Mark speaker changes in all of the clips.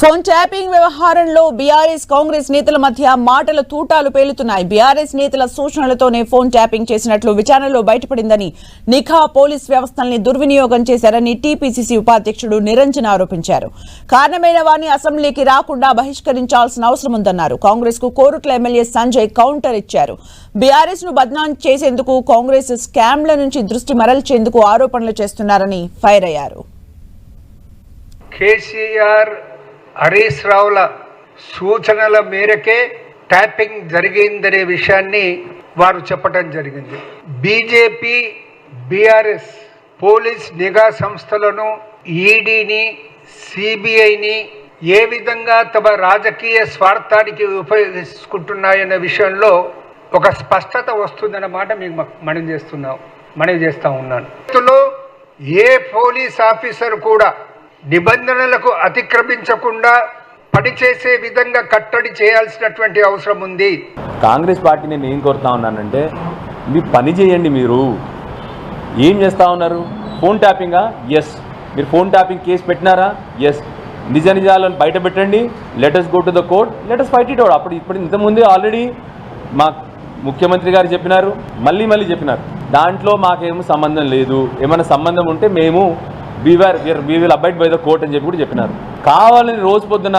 Speaker 1: Phone tapping వ్యవహారంలో బీఆర్ఎస్ కాంగ్రెస్ నేతల మధ్య మాటల తూటాలు పేలుతున్నాయి. బీఆర్ఎస్ నేతల సూచనలతోనే ఫోన్ ట్యాపింగ్ చేసినట్లు విచారణలో బయటపడిందని నిఘా పోలీస్ వ్యవస్థల్ని దుర్వినియోగం చేశారని టీపీసీసీ ఉపాధ్యక్షుడు నిరంజన్ ఆరోపించారు. కారణమైన వారిని అసెంబ్లీకి రాకుండా బహిష్కరించాల్సిన అవసరం ఉందన్నారు. కాంగ్రెస్కు కోరుట్ల ఎమ్మెల్యే సంజయ్ కౌంటర్ ఇచ్చారు. బీఆర్ఎస్ను బద్నాం చేసేందుకు కాంగ్రెస్ స్కామ్ల నుంచి దృష్టి మరల్చేందుకు ఆరోపణలు చేస్తున్నారని ఫైర్ అయ్యారు.
Speaker 2: కేసీఆర్ హరీష్ రావుల సూచనల మేరకే ట్యాపింగ్ జరిగిందనే విషయాన్ని వారు చెప్పటం జరిగింది. బీజేపీ బీఆర్ఎస్ పోలీస్ నిఘా సంస్థలను ఈడీని సిబిఐని ఏ విధంగా తమ రాజకీయ స్వార్థానికి ఉపయోగించుకుంటున్నాయన్న విషయంలో ఒక స్పష్టత వస్తుందన్నమాట మీకు మనం చేస్తున్నాం మనవి చేస్తూ ఉన్నాను. ఇందులో ఏ పోలీస్ ఆఫీసర్ కూడా నిబంధనలకు అతిక్రమించకుండా పనిచేసే విధంగా కట్టడి చేయాల్సినటువంటి అవసరం ఉంది.
Speaker 3: కాంగ్రెస్ పార్టీ నేను ఏం కోరుతా ఉన్నానంటే మీ పని చేయండి మీరు. ఏం చేస్తా ఉన్నారు? ఫోన్ ట్యాపింగా? ఎస్ మీరు ఫోన్ ట్యాపింగ్ కేసు పెట్టినారా? ఎస్ నిజ నిజాలను బయట పెట్టండి. Let's go to the court let's fight it out అప్పుడు ఇప్పుడు ఇంతకుముందే ఆల్రెడీ మా ముఖ్యమంత్రి గారు చెప్పినారు. మళ్ళీ మళ్ళీ చెప్పినారు. దాంట్లో మాకేమో సంబంధం లేదు. ఏమైనా సంబంధం ఉంటే మేము we are we will abide by the court అని చెప్పి కూడా చెప్పినారు. కావాలని రోజు పొద్దున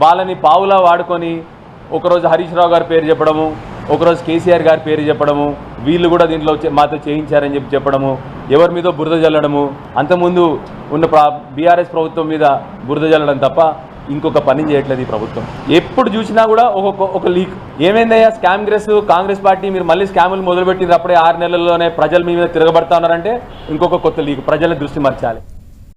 Speaker 3: వాళ్ళని పావులా వాడుకొని ఒకరోజు హరీష్ రావు గారి పేరు చెప్పడము ఒకరోజు కేసీఆర్ గారి పేరు చెప్పడము వీళ్ళు కూడా దీంట్లో చే- మాతో చేయించారని చెప్పి చెప్పడము ఎవరి మీద బురద జల్లడము అంతకుముందు ఉన్న ప్రా బీఆర్ఎస్ ప్రభుత్వం మీద బురద జల్లడం తప్ప ఇంకొక పని చేయట్లేదు ఈ ప్రభుత్వం. ఎప్పుడు చూసినా కూడా ఒక్కొక్క ఒక లీక్. ఏమైందయ్యా? స్కామ్ గ్రెస్ కాంగ్రెస్ పార్టీ మీరు మళ్ళీ స్కాములు మొదలుపెట్టింది అప్పుడే ఆరు నెలల్లోనే ప్రజలు మీద తిరగబడతా ఉన్నారంటే ఇంకొక కొత్త లీక్. ప్రజల దృష్టి మర్చాలి.